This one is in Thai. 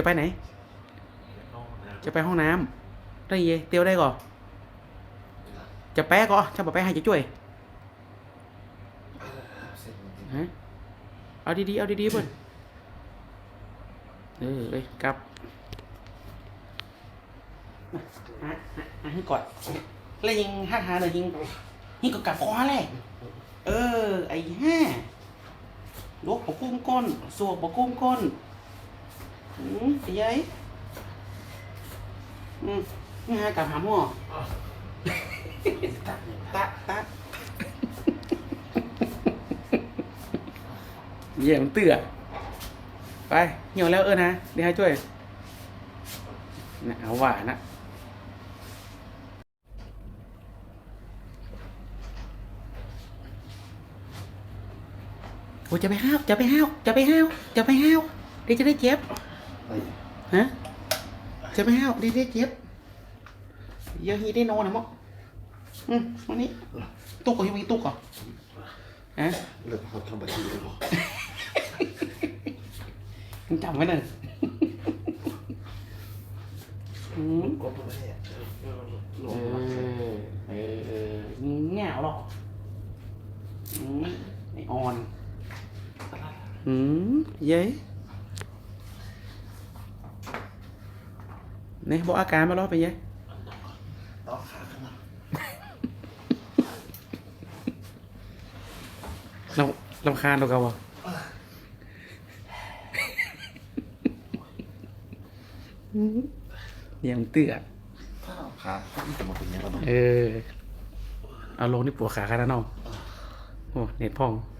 จะไปไหน จะไปห้องน้ำได้เยเตียวได้ก่อนจะแป๊ก่อนถ้าบอกแป๊ให้จะช่วยฮะเอาดีๆเอาดีๆเพื่อนเออเอ้ยกลับมาหาหาหาให้ก่อนแล้วยิงห้าหาเลยยิงยิงก็กลับคว้าแหละเออ ไอ้ห้าลวกปะกุ้งก้นสวกปะกุ้งก้น อืมไอ้ยัยอืมนี่ฮะกลับหาหม้อตะตะตะเยี่ยมนเตื่อไปเหี่ยวแล้วเออนะเดี๋ยวให้ช่วยนะเอาหวานนะโอ้ยจะไปห้าวจะไปห้าวจะไปห้าวจะไปห้าวเดี๋ยวจะได้เจ็บ ฮะจะไม่ห้าวเดี๋ยวได้เจ็บเยอะฮีได้นอนนะมั้งอืมวันนี้ตุ๊กก่อนยังมีตุ๊กก่อนฮะเลิกเขาทำแบบนี้เลยเหรอมึงจำไว้หน่อยอืมก็ตัวแรกเออลเองมาอเออเออแง่วหรอกอืมไอออนอืมเย้ นี่บอกอาการมาล้อไปเย้ต่อขาข้างหลังเราลำคาญตัวเก่าวะเยี่ยมเตื้อข้าวขาที่จะมาเป็นยังไงบ้างเออ เอาลงที่ปวดขาขนาดนั้นเอาโอ้เน็ตพองเ